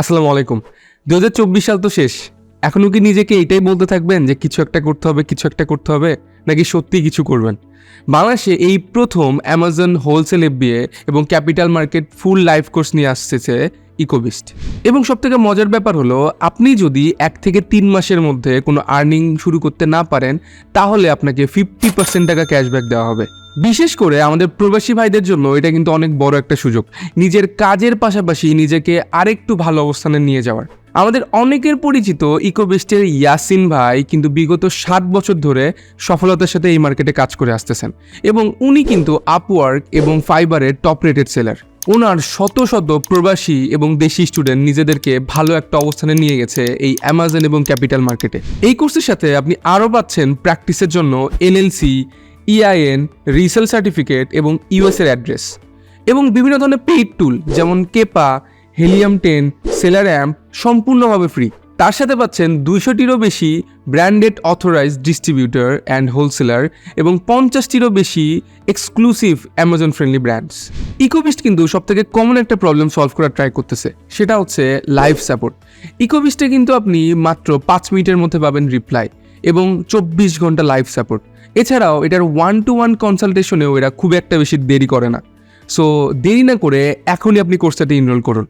আসসালামু আলাইকুম। দু হাজার চব্বিশ সাল তো শেষ। এখনও কি নিজেকে এটাই বলতে থাকবেন যে কিছু একটা করতে হবে, কিছু একটা করতে হবে, নাকি সত্যি কিছু করবেন? বাংলাদেশে এই প্রথম অ্যামাজন হোলসেল এফবিএ এবং capital market full life course নিয়ে আসতেছে ইকোবিস্ট এবং সবথেকে মজার ব্যাপার হলো, আপনি যদি এক থেকে তিন মাসের মধ্যে কোনো আর্নিং শুরু করতে না পারেন, তাহলে আপনাকে ফিফটি পার্সেন্ট টাকা ক্যাশব্যাক দেওয়া হবে। বিশেষ করে আমাদের প্রবাসী ভাইদের জন্য এটা কিন্তু অনেক বড় একটা সুযোগ। নিজের কাজের পাশাপাশি নিজেকে আরেকটু ভালো অবস্থানে নিয়ে যাওয়ার। আমাদের অনেকের পরিচিত ইকোবেস্টের ইয়াসিন ভাই কিন্তু বিগত সাত বছর ধরে সফলতার সাথে এই মার্কেটে কাজ করে আসতেছেন এবং উনি কিন্তু আপওয়ার্ক এবং ফাইবারের টপ রেটেড সেলার ওনার শত শত প্রবাসী এবং দেশি স্টুডেন্ট নিজেদেরকে ভালো একটা অবস্থানে নিয়ে গেছে এই অ্যামাজন এবং ক্যাপিটাল মার্কেটে এই কোর্সের সাথে আপনি আরও পাচ্ছেন প্র্যাকটিসের জন্য এনএলসি ইআইএন রিসেল সার্টিফিকেট এবং ইউএসের অ্যাড্রেস এবং বিভিন্ন ধরনের পেইড টুল যেমন Keepa helium ten seller amp সম্পূর্ণভাবে ফ্রি তার সাথে পাচ্ছেন দুইশোটিরও বেশি branded authorize distributor and wholesaler এবং পঞ্চাশটিরও বেশি exclusive Amazon friendly brands Ecobeast কিন্তু সব থেকে কমন একটা প্রবলেম সলভ করার ট্রাই করতেছে, সেটা হচ্ছে লাইভ সাপোর্ট ইকোবিস্টে কিন্তু আপনি মাত্র পাঁচ মিনিটের মধ্যে পাবেন রিপ্লাই এবং চব্বিশ ঘণ্টা লাইফ সাপোর্ট এছাড়াও এটার ওয়ান টু ওয়ান কনসালটেশনেও এরা খুব একটা বেশি দেরি করে না। সো দেরি না করে এখনই আপনি কোর্সটাতে ইনরোল করুন।